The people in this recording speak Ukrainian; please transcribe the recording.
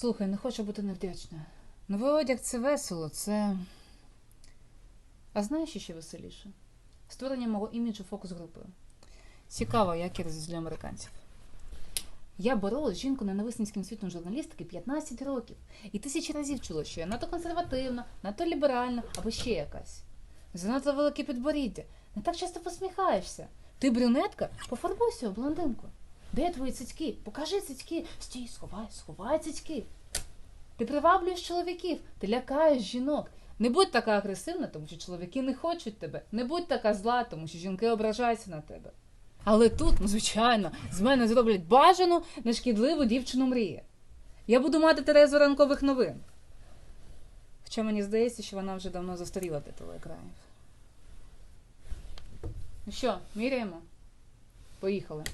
Слухай, не хочу бути невдячною. Новий одяг це весело, це. А знаєш, що ще веселіше? Створення мого іміджу фокус-групою. Цікаво, як я розізлю американців. Я боролась з жінкою ненависницьким світом журналістики 15 років і тисячі разів чула, що я надто консервативна, надто ліберальна або ще якась. Занадто велике підборіддя. Не так часто посміхаєшся. Ти брюнетка? Пофарбуйся у блондинку. Де твої цицьки? Покажи цицьки. Стій, сховай, сховай цицьки. Ти приваблюєш чоловіків, ти лякаєш жінок. Не будь така агресивна, тому що чоловіки не хочуть тебе. Не будь така зла, тому що жінки ображаються на тебе. Але тут, ну звичайно, з мене зроблять бажану, нешкідливу дівчину мрії. Я буду мати Терезу ранкових новин. Хоча мені здається, що вона вже давно застаріла для телеекранів. Ну що, міряємо? Поїхали.